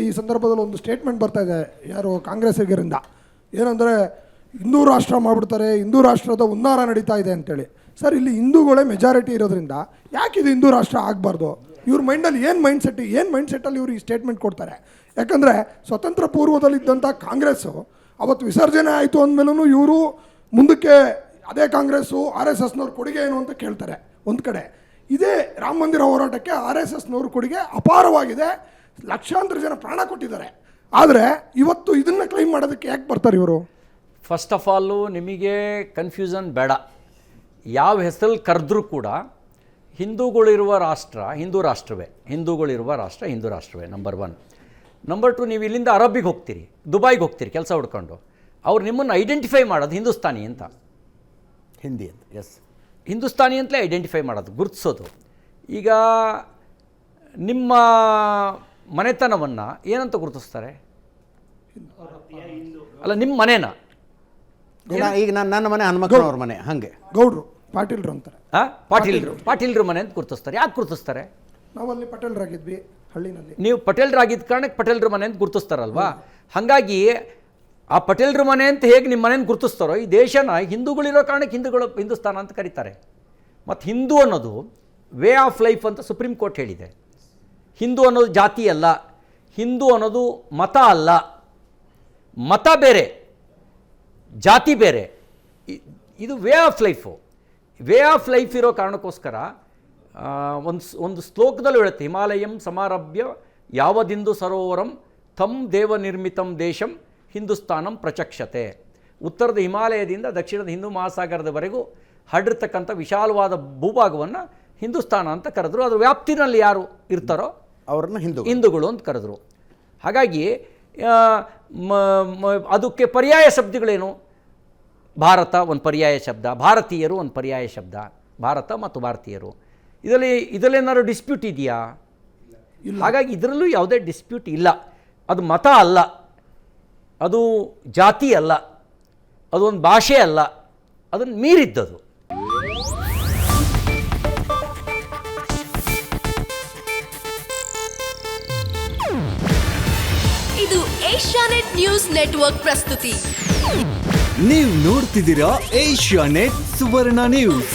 ಈ ಸಂದರ್ಭದಲ್ಲಿ ಒಂದು ಸ್ಟೇಟ್ಮೆಂಟ್ ಬರ್ತಾ ಇದೆ, ಯಾರು ಕಾಂಗ್ರೆಸ್ಸಿಗರಿಂದ. ಏನಂದರೆ, ಹಿಂದೂ ರಾಷ್ಟ್ರ ಮಾಡಿಬಿಡ್ತಾರೆ, ಹಿಂದೂ ರಾಷ್ಟ್ರದ ಉನ್ನಾರ ನಡೀತಾ ಇದೆ ಅಂತೇಳಿ. ಸರ್, ಇಲ್ಲಿ ಹಿಂದೂಗಳೇ ಮೆಜಾರಿಟಿ ಇರೋದ್ರಿಂದ ಯಾಕೆ ಇದು ಹಿಂದೂ ರಾಷ್ಟ್ರ ಆಗಬಾರ್ದು? ಇವ್ರ ಮೈಂಡಲ್ಲಿ ಏನು ಮೈಂಡ್ ಸೆಟ್ ಏನು ಮೈಂಡ್ ಸೆಟ್ಟಲ್ಲಿ ಇವರು ಈ ಸ್ಟೇಟ್ಮೆಂಟ್ ಕೊಡ್ತಾರೆ? ಯಾಕಂದರೆ, ಸ್ವತಂತ್ರ ಪೂರ್ವದಲ್ಲಿದ್ದಂಥ ಕಾಂಗ್ರೆಸ್ಸು ಅವತ್ತು ವಿಸರ್ಜನೆ ಆಯಿತು ಅಂದಮೇಲೂ ಇವರು ಮುಂದಕ್ಕೆ ಅದೇ ಕಾಂಗ್ರೆಸ್ಸು ಆರ್ ಎಸ್ ಎಸ್ನವ್ರ ಕೊಡುಗೆ ಏನು ಅಂತ ಕೇಳ್ತಾರೆ, ಒಂದು ಕಡೆ. ಇದೇ. ರಾಮ ಮಂದಿರ ಹೋರಾಟಕ್ಕೆ ಆರ್ ಎಸ್ ಎಸ್ನವ್ರ ಕೊಡುಗೆ ಅಪಾರವಾಗಿದೆ. ಲಕ್ಷಾಂತರ ಜನ ಪ್ರಾಣ ಕೊಟ್ಟಿದ್ದಾರೆ. ಆದರೆ ಇವತ್ತು ಇದನ್ನು ಕ್ಲೈಮ್ ಮಾಡೋದಕ್ಕೆ ಯಾಕೆ ಬರ್ತಾರೆ ಇವರು? ಫಸ್ಟ್ ಆಫ್ ಆಲು ನಿಮಗೆ ಕನ್ಫ್ಯೂಷನ್ ಬೇಡ. ಯಾವ ಹೆಸರಲ್ಲಿ ಕರೆದ್ರೂ ಕೂಡ ಹಿಂದೂಗಳಿರುವ ರಾಷ್ಟ್ರ ಹಿಂದೂ ರಾಷ್ಟ್ರವೇ. ಹಿಂದೂಗಳಿರುವ ರಾಷ್ಟ್ರ ಹಿಂದೂ ರಾಷ್ಟ್ರವೇ ನಂಬರ್ ಒನ್ ನಂಬರ್ ಟು ನೀವು ಇಲ್ಲಿಂದ ಅರಬ್ಬಿಗೆ ಹೋಗ್ತೀರಿ ದುಬೈಗೆ ಹೋಗ್ತೀರಿ ಕೆಲಸ ಹುಡ್ಕೊಂಡು. ಅವ್ರು ನಿಮ್ಮನ್ನು ಐಡೆಂಟಿಫೈ ಮಾಡೋದು ಹಿಂದೂಸ್ತಾನಿ ಅಂತ. ಹಿಂದಿ ಅಂತ ಎಸ್ ಹಿಂದೂಸ್ತಾನಿ ಅಂತಲೇ ಐಡೆಂಟಿಫೈ ಮಾಡೋದು ಗುರುತಿಸೋದು. ಈಗ ನಿಮ್ಮ ಮನೆತನವನ್ನು ಏನಂತ ಗುರುತಿಸ್ತಾರೆ? ಅಲ್ಲ ನಿಮ್ಮ ಮನೇನ? ಈಗ ಈಗ ನಾನು ನನ್ನ ಮನೆ ಹನುಮಕ್ಕನವ್ರ ಮನೆ ಹಾಗೆ. ಗೌಡ್ರು ಪಾಟೀಲ್ರು ಅಂತಾರೆ. ಹಾಂ? ಪಾಟೀಲ್ರು. ಪಾಟೀಲ್ರ. ಮನೆ ಅಂತ ಗುರುತಿಸ್ತಾರೆ. ಯಾಕೆ ಗುರುತಿಸ್ತಾರೆ? ನಾವಲ್ಲಿ ಪಟೇಲ್ರಾಗಿದ್ವಿ ಹಳ್ಳಿನಲ್ಲಿ. ನೀವು ಪಟೇಲ್ರಾಗಿದ್ದ ಕಾರಣಕ್ಕೆ ಪಟೇಲ್ರ ಮನೆ ಅಂತ ಗುರುತಿಸ್ತಾರಲ್ವಾ? ಹಾಗಾಗಿ ಆ ಪಟೇಲ್ರ ಮನೆ ಅಂತ ಹೇಗೆ ನಿಮ್ಮ ಮನೆಯನ್ನು ಗುರುತಿಸ್ತಾರೋ, ಈ ದೇಶನ ಹಿಂದೂಗಳಿರೋ ಕಾರಣಕ್ಕೆ ಹಿಂದೂಗಳು ಹಿಂದೂಸ್ತಾನ ಅಂತ ಕರೀತಾರೆ. ಮತ್ತು ಹಿಂದೂ ಅನ್ನೋದು ವೇ ಆಫ್ ಲೈಫ್ ಅಂತ ಸುಪ್ರೀಂ ಕೋರ್ಟ್ ಹೇಳಿದೆ. ಹಿಂದೂ ಅನ್ನೋದು ಜಾತಿ ಅಲ್ಲ, ಹಿಂದೂ ಅನ್ನೋದು ಮತ ಅಲ್ಲ, ಮತ ಬೇರೆ, ಜಾತಿ ಬೇರೆ. ಇದು way of life. Way of life ಇರೋ ಕಾರಣಕ್ಕೋಸ್ಕರ ಒಂದು ಒಂದು ಶ್ಲೋಕದಲ್ಲಿ ಹೇಳುತ್ತೆ, ಹಿಮಾಲಯಂ ಸಮಾರಭ್ಯ ಯಾವದಿಂದು ಸರೋವರಂ ತಮ್ ದೇವ ನಿರ್ಮಿತಂ ದೇಶಂ ಹಿಂದೂಸ್ತಾನಂ ಪ್ರಚಕ್ಷತೆ. ಉತ್ತರದ ಹಿಮಾಲಯದಿಂದ ದಕ್ಷಿಣದ ಹಿಂದೂ ಮಹಾಸಾಗರದವರೆಗೂ ಹರಡಿರ್ತಕ್ಕಂಥ ವಿಶಾಲವಾದ ಭೂಭಾಗವನ್ನು ಹಿಂದೂಸ್ತಾನ ಅಂತ ಕರೆದ್ರು. ಅದರ ವ್ಯಾಪ್ತಿನಲ್ಲಿ ಯಾರು ಇರ್ತಾರೋ ಅವ್ರನ್ನ ಹಿಂದೂ ಹಿಂದೂಗಳು ಅಂತ ಕರೆದ್ರು. ಹಾಗಾಗಿ ಅದಕ್ಕೆ ಪರ್ಯಾಯ ಶಬ್ದಗಳೇನು? ಭಾರತ ಒಂದು ಪರ್ಯಾಯ ಶಬ್ದ ಭಾರತೀಯರು ಒಂದು ಪರ್ಯಾಯ ಶಬ್ದ ಭಾರತ ಮತ್ತು ಭಾರತೀಯರು. ಇದರಲ್ಲಿ ಇದರಲ್ಲೇನಾದ್ರು ಡಿಸ್ಪ್ಯೂಟ್ ಇದೆಯಾ? ಹಾಗಾಗಿ ಇದರಲ್ಲೂ ಯಾವುದೇ ಡಿಸ್ಪ್ಯೂಟ್ ಇಲ್ಲ. ಅದು ಮತ ಅಲ್ಲ. ಅದು ಜಾತಿ ಅಲ್ಲ ಅದು ಒಂದು ಭಾಷೆ ಅಲ್ಲ ಅದನ್ನು ಮೀರಿದ್ದದು. ಇದು ಏಷ್ಯಾನೆಟ್ ನ್ಯೂಸ್ ನೆಟ್ವರ್ಕ್ ಪ್ರಸ್ತುತಿ. ನೀವು ನೋಡ್ತಿದ್ದೀರಾ ಏಷ್ಯಾ ನೆಟ್ ಸುವರ್ಣ ನ್ಯೂಸ್.